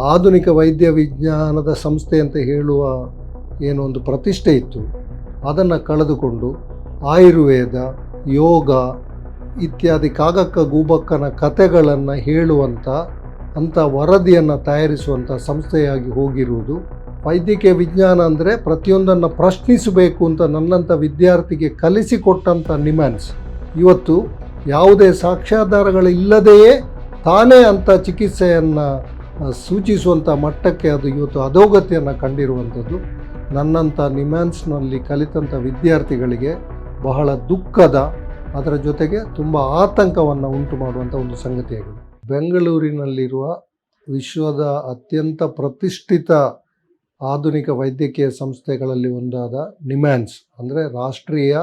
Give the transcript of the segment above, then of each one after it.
ಆಧುನಿಕ ವೈದ್ಯ ವಿಜ್ಞಾನದ ಸಂಸ್ಥೆ ಅಂತ ಹೇಳುವ ಏನೊಂದು ಪ್ರತಿಷ್ಠೆ ಇತ್ತು. ಅದನ್ನು ಕಳೆದುಕೊಂಡು ಆಯುರ್ವೇದ, ಯೋಗ ಇತ್ಯಾದಿ ಕಾಗಕ್ಕ ಗೂಬಕ್ಕನ ಕಥೆಗಳನ್ನು ಹೇಳುವಂಥ ಅಂಥ ವರದಿಯನ್ನು ತಯಾರಿಸುವಂಥ ಸಂಸ್ಥೆಯಾಗಿ ಹೋಗಿರುವುದು. ವೈದ್ಯಕೀಯ ವಿಜ್ಞಾನ ಅಂದರೆ ಪ್ರತಿಯೊಂದನ್ನು ಪ್ರಶ್ನಿಸಬೇಕು ಅಂತ ನನ್ನಂಥ ವಿದ್ಯಾರ್ಥಿಗೆ ಕಲಿಸಿಕೊಟ್ಟಂಥ ನಿಮ್ಯಾನ್ಸ್. ಇವತ್ತು ಯಾವುದೇ ಸಾಕ್ಷ್ಯಾಧಾರಗಳಿಲ್ಲದೆಯೇ ತಾನೇ ಅಂಥ ಚಿಕಿತ್ಸೆಯನ್ನು ಸೂಚಿಸುವಂಥ ಮಟ್ಟಕ್ಕೆ ಅದು ಇವತ್ತು ಅಧೋಗತಿಯನ್ನು ಕಂಡಿರುವಂಥದ್ದು. ನನ್ನಂಥ ನಿಮ್ಯಾನ್ಸ್ನಲ್ಲಿ ಕಲಿತಂಥ ವಿದ್ಯಾರ್ಥಿಗಳಿಗೆ ಬಹಳ ದುಃಖದ, ಅದರ ಜೊತೆಗೆ ತುಂಬ ಆತಂಕವನ್ನು ಉಂಟು ಮಾಡುವಂಥ ಒಂದು ಸಂಗತಿಯಾಗಿದೆ. ಬೆಂಗಳೂರಿನಲ್ಲಿರುವ ವಿಶ್ವದ ಅತ್ಯಂತ ಪ್ರತಿಷ್ಠಿತ ಆಧುನಿಕ ವೈದ್ಯಕೀಯ ಸಂಸ್ಥೆಗಳಲ್ಲಿ ಒಂದಾದ ನಿಮ್ಯಾನ್ಸ್, ಅಂದರೆ ರಾಷ್ಟ್ರೀಯ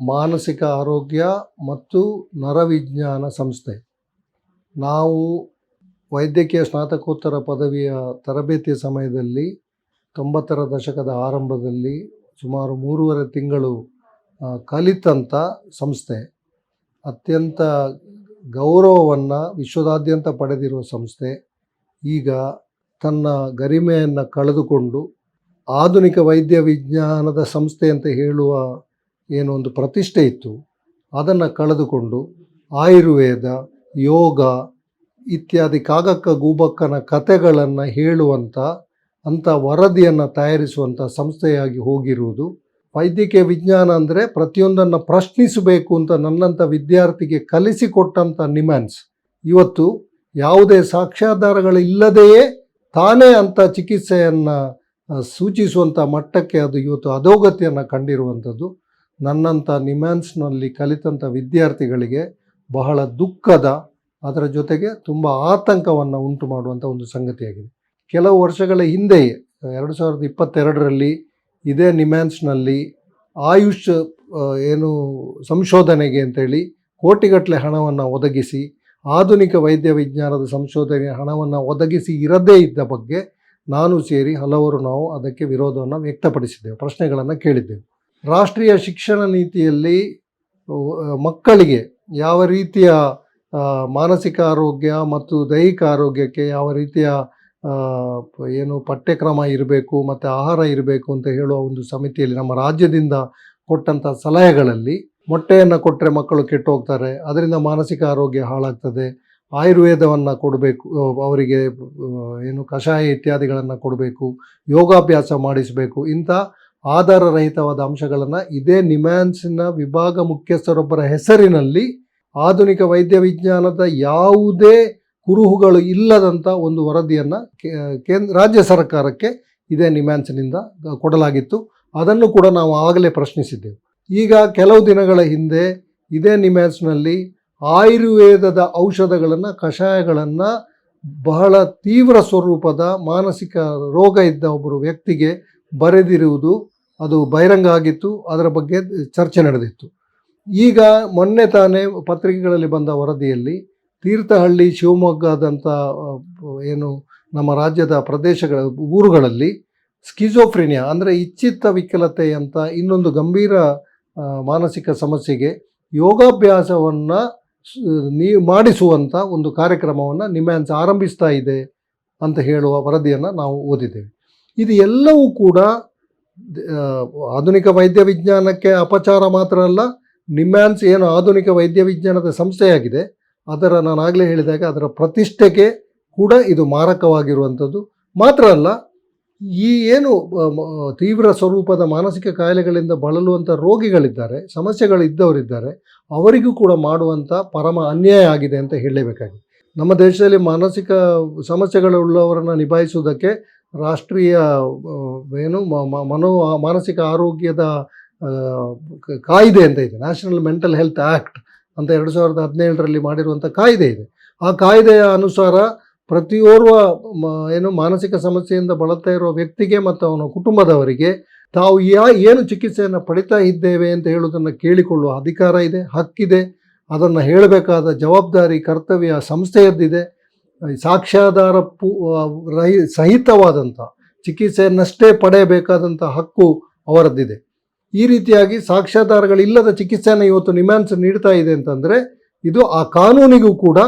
ಮಾನಸಿಕ ಆರೋಗ್ಯ ಮತ್ತು ನರವಿಜ್ಞಾನ ಸಂಸ್ಥೆ. ನಾವು ವೈದ್ಯಕೀಯ ಸ್ನಾತಕೋತ್ತರ ಪದವಿಯ ತರಬೇತಿಯ ಸಮಯದಲ್ಲಿ ತೊಂಬತ್ತರ ದಶಕದ ಆರಂಭದಲ್ಲಿ ಸುಮಾರು ಮೂರುವರೆ ತಿಂಗಳು ಕಲಿತಂಥ ಸಂಸ್ಥೆ. ಅತ್ಯಂತ ಗೌರವವನ್ನು ವಿಶ್ವದಾದ್ಯಂತ ಪಡೆದಿರುವ ಸಂಸ್ಥೆ. ಈಗ ತನ್ನ ಗರಿಮೆಯನ್ನು ಕಳೆದುಕೊಂಡು ಆಧುನಿಕ ವೈದ್ಯ ವಿಜ್ಞಾನದ ಸಂಸ್ಥೆ ಅಂತ ಹೇಳುವ ಏನೊಂದು ಪ್ರತಿಷ್ಠೆ ಇತ್ತು, ಅದನ್ನು ಕಳೆದುಕೊಂಡು ಆಯುರ್ವೇದ, ಯೋಗ ಇತ್ಯಾದಿ ಕಾಗಕ್ಕ ಗೂಬಕ್ಕನ ಕಥೆಗಳನ್ನು ಹೇಳುವಂಥ ಅಂಥ ವರದಿಯನ್ನು ತಯಾರಿಸುವಂಥ ಸಂಸ್ಥೆಯಾಗಿ ಹೋಗಿರುವುದು. ವೈದ್ಯಕೀಯ ವಿಜ್ಞಾನ ಅಂದರೆ ಪ್ರತಿಯೊಂದನ್ನು ಪ್ರಶ್ನಿಸಬೇಕು ಅಂತ ನನ್ನಂಥ ವಿದ್ಯಾರ್ಥಿಗೆ ಕಲಿಸಿಕೊಟ್ಟಂಥ ನಿಮ್ಯಾನ್ಸ್. ಇವತ್ತು ಯಾವುದೇ ಸಾಕ್ಷ್ಯಾಧಾರಗಳಿಲ್ಲದೆಯೇ ತಾನೇ ಅಂಥ ಚಿಕಿತ್ಸೆಯನ್ನು ಸೂಚಿಸುವಂಥ ಮಟ್ಟಕ್ಕೆ ಅದು ಇವತ್ತು ಅಧೋಗತಿಯನ್ನು ಕಂಡಿರುವಂಥದ್ದು. ನನ್ನಂಥ ನಿಮ್ಯಾನ್ಸ್ನಲ್ಲಿ ಕಲಿತಂಥ ವಿದ್ಯಾರ್ಥಿಗಳಿಗೆ ಬಹಳ ದುಃಖದ ಅದರ ಜೊತೆಗೆ ತುಂಬ ಆತಂಕವನ್ನು ಉಂಟು ಮಾಡುವಂಥ ಒಂದು ಸಂಗತಿಯಾಗಿದೆ. ಕೆಲವು ವರ್ಷಗಳ ಹಿಂದೆಯೇ ಎರಡು ಸಾವಿರದ ಇಪ್ಪತ್ತೆರಡರಲ್ಲಿ ಇದೇ ನಿಮ್ಯಾನ್ಸ್ನಲ್ಲಿ ಆಯುಷ್ ಏನು ಸಂಶೋಧನೆಗೆ ಅಂತೇಳಿ ಕೋಟಿಗಟ್ಟಲೆ ಹಣವನ್ನು ಒದಗಿಸಿ, ಆಧುನಿಕ ವೈದ್ಯ ವಿಜ್ಞಾನದ ಸಂಶೋಧನೆಯ ಹಣವನ್ನು ಒದಗಿಸಿ ಇರದೇ ಇದ್ದ ಬಗ್ಗೆ ನಾನು ಸೇರಿ ಹಲವರು ನಾವು ಅದಕ್ಕೆ ವಿರೋಧವನ್ನು ವ್ಯಕ್ತಪಡಿಸಿದ್ದೆವು, ಪ್ರಶ್ನೆಗಳನ್ನು ಕೇಳಿದ್ದೆವು. ರಾಷ್ಟ್ರೀಯ ಶಿಕ್ಷಣ ನೀತಿಯಲ್ಲಿ ಮಕ್ಕಳಿಗೆ ಯಾವ ರೀತಿಯ ಮಾನಸಿಕ ಆರೋಗ್ಯ ಮತ್ತು ದೈಹಿಕ ಆರೋಗ್ಯಕ್ಕೆ ಯಾವ ರೀತಿಯ ಏನು ಪಠ್ಯಕ್ರಮ ಇರಬೇಕು ಮತ್ತು ಆಹಾರ ಇರಬೇಕು ಅಂತ ಹೇಳುವ ಒಂದು ಸಮಿತಿಯಲ್ಲಿ ನಮ್ಮ ರಾಜ್ಯದಿಂದ ಕೊಟ್ಟಂಥ ಸಲಹೆಗಳಲ್ಲಿ ಮೊಟ್ಟೆಯನ್ನು ಕೊಟ್ಟರೆ ಮಕ್ಕಳು ಕೆಟ್ಟು ಹೋಗ್ತಾರೆ ಅದರಿಂದ ಮಾನಸಿಕ ಆರೋಗ್ಯ ಹಾಳಾಗ್ತದೆ, ಆಯುರ್ವೇದವನ್ನು ಕೊಡಬೇಕು ಅವರಿಗೆ ಏನು ಕಷಾಯ ಇತ್ಯಾದಿಗಳನ್ನು ಕೊಡಬೇಕು, ಯೋಗಾಭ್ಯಾಸ ಮಾಡಿಸಬೇಕು, ಇಂಥ ಆಧಾರರಹಿತವಾದ ಅಂಶಗಳನ್ನು ಇದೇ ನಿಮ್ಯಾನ್ಸಿನ ವಿಭಾಗ ಮುಖ್ಯಸ್ಥರೊಬ್ಬರ ಹೆಸರಿನಲ್ಲಿ ಆಧುನಿಕ ವೈದ್ಯ ವಿಜ್ಞಾನದ ಯಾವುದೇ ಕುರುಹುಗಳು ಇಲ್ಲದಂಥ ಒಂದು ವರದಿಯನ್ನು ಕೇಂದ್ರ, ರಾಜ್ಯ ಸರ್ಕಾರಕ್ಕೆ ಇದೇ ನಿಮ್ಯಾನ್ಸ್ನಿಂದ ಕೊಡಲಾಗಿತ್ತು. ಅದನ್ನು ಕೂಡ ನಾವು ಆಗಲೇ ಪ್ರಶ್ನಿಸಿದ್ದೆವು. ಈಗ ಕೆಲವು ದಿನಗಳ ಹಿಂದೆ ಇದೇ ನಿಮ್ಯಾನ್ಸ್ನಲ್ಲಿ ಆಯುರ್ವೇದದ ಔಷಧಗಳನ್ನು, ಕಷಾಯಗಳನ್ನು ಬಹಳ ತೀವ್ರ ಸ್ವರೂಪದ ಮಾನಸಿಕ ರೋಗ ಇದ್ದ ಒಬ್ಬರು ವ್ಯಕ್ತಿಗೆ ಬರೆದಿರುವುದು ಅದು ಬಹಿರಂಗ ಆಗಿತ್ತು. ಅದರ ಬಗ್ಗೆ ಚರ್ಚೆ ನಡೆದಿತ್ತು. ಈಗ ಮೊನ್ನೆ ತಾನೇ ಪತ್ರಿಕೆಗಳಲ್ಲಿ ಬಂದ ವರದಿಯಲ್ಲಿ ತೀರ್ಥಹಳ್ಳಿ ಶಿವಮೊಗ್ಗದಂಥ ಏನು ನಮ್ಮ ರಾಜ್ಯದ ಪ್ರದೇಶಗಳ ಊರುಗಳಲ್ಲಿ ಸ್ಕಿಜೋಫ್ರಿನಿಯಾ ಅಂದರೆ ಇಚ್ಛಿತ ವಿಕಲತೆ ಅಂತ ಇನ್ನೊಂದು ಗಂಭೀರ ಮಾನಸಿಕ ಸಮಸ್ಯೆಗೆ ಯೋಗಾಭ್ಯಾಸವನ್ನು ನೀ ಮಾಡಿಸುವಂಥ ಒಂದು ಕಾರ್ಯಕ್ರಮವನ್ನು ನಿಮ್ಯಾನ್ಸ್ ಆರಂಭಿಸ್ತಾ ಇದೆ ಅಂತ ಹೇಳುವ ವರದಿಯನ್ನು ನಾವು ಓದಿದ್ದೇವೆ. ಇದು ಎಲ್ಲವೂ ಕೂಡ ಆಧುನಿಕ ವೈದ್ಯ ವಿಜ್ಞಾನಕ್ಕೆ ಅಪಚಾರ ಮಾತ್ರ ಅಲ್ಲ ನಿಮ್ಯಾನ್ಸ್ ಏನು ಆಧುನಿಕ ವೈದ್ಯ ವಿಜ್ಞಾನದ ಸಂಸ್ಥೆಯಾಗಿದೆ, ಅದರ ನಾನು ಆಗಲೇ ಹೇಳಿದಾಗ ಅದರ ಪ್ರತಿಷ್ಠೆಗೆ ಕೂಡ ಇದು ಮಾರಕವಾಗಿರುವಂಥದ್ದು. ಮಾತ್ರ ಅಲ್ಲ, ಈ ಏನು ತೀವ್ರ ಸ್ವರೂಪದ ಮಾನಸಿಕ ಕಾಯಿಲೆಗಳಿಂದ ಬಳಲುವಂಥ ರೋಗಿಗಳಿದ್ದಾರೆ, ಸಮಸ್ಯೆಗಳಿದ್ದವರಿದ್ದಾರೆ, ಅವರಿಗೂ ಕೂಡ ಮಾಡುವಂಥ ಪರಮ ಅನ್ಯಾಯ ಆಗಿದೆ ಅಂತ ಹೇಳಲೇಬೇಕಾಗಿದೆ. ನಮ್ಮ ದೇಶದಲ್ಲಿ ಮಾನಸಿಕ ಸಮಸ್ಯೆಗಳುಳ್ಳವರನ್ನು ನಿಭಾಯಿಸುವುದಕ್ಕೆ ರಾಷ್ಟ್ರೀಯ ಏನು ಮನೋ ಮಾನಸಿಕ ಆರೋಗ್ಯದ ಕಾಯ್ದೆ ಅಂತ ಇದೆ. ನ್ಯಾಷನಲ್ ಮೆಂಟಲ್ ಹೆಲ್ತ್ ಆ್ಯಕ್ಟ್ ಅಂತ ಎರಡು ಸಾವಿರದ ಹದಿನೇಳರಲ್ಲಿ ಮಾಡಿರುವಂಥ ಕಾಯ್ದೆ ಇದೆ. ಆ ಕಾಯ್ದೆಯ ಅನುಸಾರ ಪ್ರತಿಯೋರ್ವ ಏನು ಮಾನಸಿಕ ಸಮಸ್ಯೆಯಿಂದ ಬಳಲ್ತಾ ಇರುವ ವ್ಯಕ್ತಿಗೆ ಮತ್ತು ಅವನ ಕುಟುಂಬದವರಿಗೆ ತಾವು ಯಾ, ಏನು ಚಿಕಿತ್ಸೆಯನ್ನು ಪಡಿತಾ ಇದ್ದೇವೆ ಅಂತ ಹೇಳುವುದನ್ನು ಕೇಳಿಕೊಳ್ಳುವ ಅಧಿಕಾರ ಇದೆ ಹಕ್ಕಿದೆ ಅದನ್ನು ಹೇಳಬೇಕಾದ ಜವಾಬ್ದಾರಿ, ಕರ್ತವ್ಯ ಸಂಸ್ಥೆಯದ್ದಿದೆ. ಸಾಕ್ಷ್ಯಾಧಾರ ಪೂ ರಹಿ, ಸಹಿತವಾದಂಥ ಚಿಕಿತ್ಸೆಯನ್ನಷ್ಟೇ ಪಡೆಯಬೇಕಾದಂಥ ಹಕ್ಕು ಅವರದ್ದಿದೆ. ಈ ರೀತಿಯಾಗಿ ಸಾಕ್ಷ್ಯಾಧಾರಗಳಿಲ್ಲದ ಚಿಕಿತ್ಸೆಯನ್ನು ಇವತ್ತು ನಿಮ್ಯಾನ್ಸ್ ನೀಡ್ತಾ ಇದೆ ಅಂತಂದರೆ ಇದು ಆ ಕಾನೂನಿಗೂ ಕೂಡ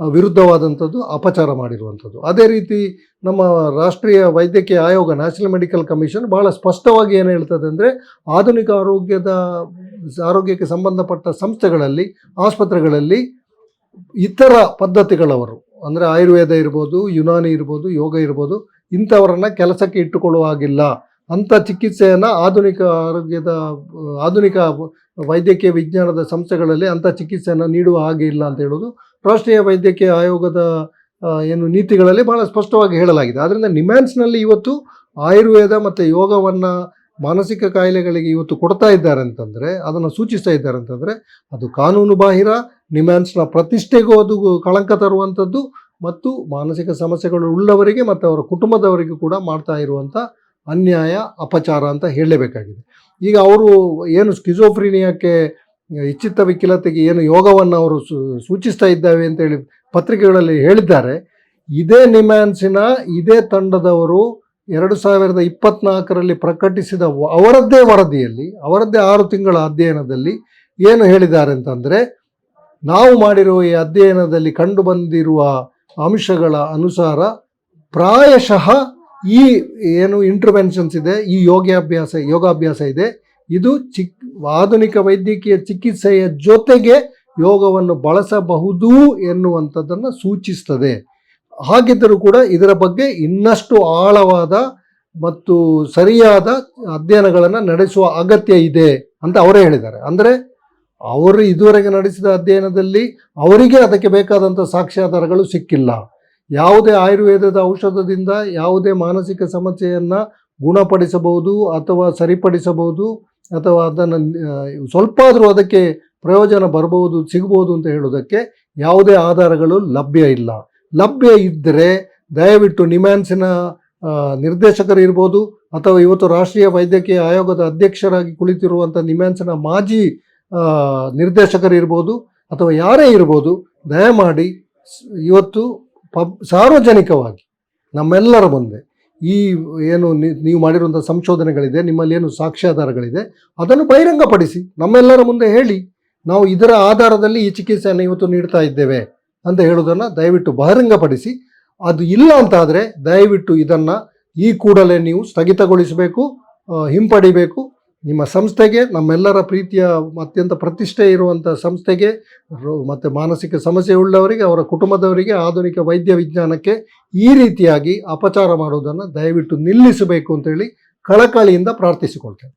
ವಿರುದ್ಧವಾದಂಥದ್ದು ಅಪಚಾರ ಮಾಡಿರುವಂಥದ್ದು. ಅದೇ ರೀತಿ ನಮ್ಮ ರಾಷ್ಟ್ರೀಯ ವೈದ್ಯಕೀಯ ಆಯೋಗ, ನ್ಯಾಷನಲ್ ಮೆಡಿಕಲ್ ಕಮಿಷನ್ ಬಹಳ ಸ್ಪಷ್ಟವಾಗಿ ಏನು ಹೇಳ್ತದೆ ಅಂದರೆ ಆಧುನಿಕ ಆರೋಗ್ಯದ, ಆರೋಗ್ಯಕ್ಕೆ ಸಂಬಂಧಪಟ್ಟ ಸಂಸ್ಥೆಗಳಲ್ಲಿ, ಆಸ್ಪತ್ರೆಗಳಲ್ಲಿ ಇತರ ಪದ್ಧತಿಗಳವರು, ಅಂದರೆ ಆಯುರ್ವೇದ ಇರ್ಬೋದು, ಯುನಾನಿ ಇರ್ಬೋದು, ಯೋಗ ಇರ್ಬೋದು, ಇಂಥವರನ್ನು ಕೆಲಸಕ್ಕೆ ಇಟ್ಟುಕೊಳ್ಳುವ ಹಾಗಿಲ್ಲ. ಅಂಥ ಚಿಕಿತ್ಸೆಯನ್ನು ಆಧುನಿಕ ಆರೋಗ್ಯದ, ಆಧುನಿಕ ವೈದ್ಯಕೀಯ ವಿಜ್ಞಾನದ ಸಂಸ್ಥೆಗಳಲ್ಲಿ ಅಂಥ ಚಿಕಿತ್ಸೆಯನ್ನು ನೀಡುವ ಹಾಗೆ ಇಲ್ಲ ಅಂತ ಹೇಳೋದು ರಾಷ್ಟ್ರೀಯ ವೈದ್ಯಕೀಯ ಆಯೋಗದ ಏನು ನೀತಿಗಳಲ್ಲಿ ಬಹಳ ಸ್ಪಷ್ಟವಾಗಿ ಹೇಳಲಾಗಿದೆ. ಆದ್ದರಿಂದ ನಿಮ್ಯಾನ್ಸ್ನಲ್ಲಿ ಇವತ್ತು ಆಯುರ್ವೇದ ಮತ್ತು ಯೋಗವನ್ನು ಮಾನಸಿಕ ಕಾಯಿಲೆಗಳಿಗೆ ಇವತ್ತು ಕೊಡ್ತಾ ಇದ್ದಾರೆ ಅಂತಂದರೆ, ಅದನ್ನು ಸೂಚಿಸ್ತಾ ಇದ್ದಾರೆ ಅಂತಂದರೆ, ಅದು ಕಾನೂನು ಬಾಹಿರ, ನಿಮ್ಯಾನ್ಸ್ನ ಪ್ರತಿಷ್ಠೆಗೂ ಅದು ಕಳಂಕ ತರುವಂಥದ್ದು ಮತ್ತು ಮಾನಸಿಕ ಸಮಸ್ಯೆಗಳು ಉಳ್ಳವರಿಗೆ ಮತ್ತು ಅವರ ಕುಟುಂಬದವರಿಗೂ ಕೂಡ ಮಾಡ್ತಾ ಇರುವಂಥ ಅನ್ಯಾಯ, ಅಪಚಾರ ಅಂತ ಹೇಳಲೇಬೇಕಾಗಿದೆ. ಈಗ ಅವರು ಏನು ಸ್ಕಿಜೋಫ್ರೀನಿಯಾಕ್ಕೆ ಇಚ್ಛಿತ ವಿಕಲತೆಗೆ ಏನು ಯೋಗವನ್ನು ಅವರು ಸೂಚಿಸ್ತಾ ಇದ್ದಾವೆ ಅಂತೇಳಿ ಪತ್ರಿಕೆಗಳಲ್ಲಿ ಹೇಳಿದ್ದಾರೆ. ಇದೇ ನಿಮ್ಯಾನ್ಸಿನ, ಇದೇ ತಂಡದವರು ಎರಡು ಸಾವಿರದ ಇಪ್ಪತ್ನಾಲ್ಕರಲ್ಲಿ ಪ್ರಕಟಿಸಿದ ಅವರದ್ದೇ ವರದಿಯಲ್ಲಿ, ಅವರದ್ದೇ ಆರು ತಿಂಗಳ ಅಧ್ಯಯನದಲ್ಲಿ ಏನು ಹೇಳಿದ್ದಾರೆ ಅಂತಂದರೆ, ನಾವು ಮಾಡಿರುವ ಈ ಅಧ್ಯಯನದಲ್ಲಿ ಕಂಡುಬಂದಿರುವ ಅಂಶಗಳ ಅನುಸಾರ ಪ್ರಾಯಶಃ ಈ ಏನು ಇಂಟರ್ವೆನ್ಷನ್ಸ್ ಇದೆ, ಈ ಯೋಗಾಭ್ಯಾಸ ಯೋಗಾಭ್ಯಾಸ ಇದೆ. ಇದು ಚಿಕ್, ಆಧುನಿಕ ವೈದ್ಯಕೀಯ ಚಿಕಿತ್ಸೆಯ ಜೊತೆಗೆ ಯೋಗವನ್ನು ಬಳಸಬಹುದು ಎನ್ನುವಂಥದ್ದನ್ನು ಸೂಚಿಸ್ತದೆ. ಹಾಗಿದ್ದರೂ ಕೂಡ ಇದರ ಬಗ್ಗೆ ಇನ್ನಷ್ಟು ಆಳವಾದ ಮತ್ತು ಸರಿಯಾದ ಅಧ್ಯಯನಗಳನ್ನು ನಡೆಸುವ ಅಗತ್ಯ ಇದೆ ಅಂತ ಅವರೇ ಹೇಳಿದ್ದಾರೆ. ಅಂದರೆ ಅವರು ಇದುವರೆಗೆ ನಡೆಸಿದ ಅಧ್ಯಯನದಲ್ಲಿ ಅವರಿಗೆ ಅದಕ್ಕೆ ಬೇಕಾದಂಥ ಸಾಕ್ಷ್ಯಾಧಾರಗಳು ಸಿಕ್ಕಿಲ್ಲ. ಯಾವುದೇ ಆಯುರ್ವೇದದ ಔಷಧದಿಂದ ಯಾವುದೇ ಮಾನಸಿಕ ಸಮಸ್ಯೆಯನ್ನು ಗುಣಪಡಿಸಬಹುದು ಅಥವಾ ಸರಿಪಡಿಸಬಹುದು ಅಥವಾ ಅದನ್ನು ಸ್ವಲ್ಪ ಆದರೂ ಅದಕ್ಕೆ ಪ್ರಯೋಜನ ಬರಬಹುದು ಸಿಗಬಹುದು ಅಂತ ಹೇಳೋದಕ್ಕೆ ಯಾವುದೇ ಆಧಾರಗಳು ಲಭ್ಯ ಇಲ್ಲ. ಲಭ್ಯ ಇದ್ದರೆ ದಯವಿಟ್ಟು ನಿಮ್ಯಾನ್ಸಿನ ನಿರ್ದೇಶಕರು ಇರ್ಬೋದು ಅಥವಾ ಇವತ್ತು ರಾಷ್ಟ್ರೀಯ ವೈದ್ಯಕೀಯ ಆಯೋಗದ ಅಧ್ಯಕ್ಷರಾಗಿ ಕುಳಿತಿರುವಂಥ ನಿಮ್ಯಾನ್ಸಿನ ಮಾಜಿ ಆ, ನಿರ್ದೇಶಕರು ಇರ್ಬೋದು ಅಥವಾ ಯಾರೇ ಇರ್ಬೋದು ದಯಮಾಡಿ ಇವತ್ತು ಪಬ್, ಸಾರ್ವಜನಿಕವಾಗಿ ನಮ್ಮೆಲ್ಲರ ಮುಂದೆ ಈ ಏನು ನೀವು ಮಾಡಿರುವಂಥ ಸಂಶೋಧನೆಗಳಿದೆ, ನಿಮ್ಮಲ್ಲಿ ಏನು ಸಾಕ್ಷ್ಯಾಧಾರಗಳಿದೆ, ಅದನ್ನು ಬಹಿರಂಗಪಡಿಸಿ, ನಮ್ಮೆಲ್ಲರ ಮುಂದೆ ಹೇಳಿ, ನಾವು ಇದರ ಆಧಾರದಲ್ಲಿ ಈ ಚಿಕಿತ್ಸೆಯನ್ನು ಇವತ್ತು ನೀಡ್ತಾ ಇದ್ದೇವೆ ಅಂತ ಹೇಳೋದನ್ನು ದಯವಿಟ್ಟು ಬಹಿರಂಗಪಡಿಸಿ. ಅದು ಇಲ್ಲ ಅಂತಾದರೆ ದಯವಿಟ್ಟು ಇದನ್ನು ಈ ಕೂಡಲೇ ನೀವು ಸ್ಥಗಿತಗೊಳಿಸಬೇಕು ಹಿಂಪಡಿಬೇಕು ನಿಮ್ಮ ಸಂಸ್ಥೆಗೆ, ನಮ್ಮೆಲ್ಲರ ಪ್ರೀತಿಯ ಅತ್ಯಂತ ಪ್ರತಿಷ್ಠೆ ಇರುವಂಥ ಸಂಸ್ಥೆಗೆ ಮತ್ತು ಮಾನಸಿಕ ಸಮಸ್ಯೆ ಉಳ್ಳವರಿಗೆ, ಅವರ ಕುಟುಂಬದವರಿಗೆ ಆಧುನಿಕ ವೈದ್ಯ ವಿಜ್ಞಾನಕ್ಕೆ ಈ ರೀತಿಯಾಗಿ ಅಪಚಾರ ಮಾಡುವುದನ್ನು ದಯವಿಟ್ಟು ನಿಲ್ಲಿಸಬೇಕು ಅಂತೇಳಿ ಕಳಕಳಿಯಿಂದ ಪ್ರಾರ್ಥಿಸಿಕೊಳ್ತೇನೆ.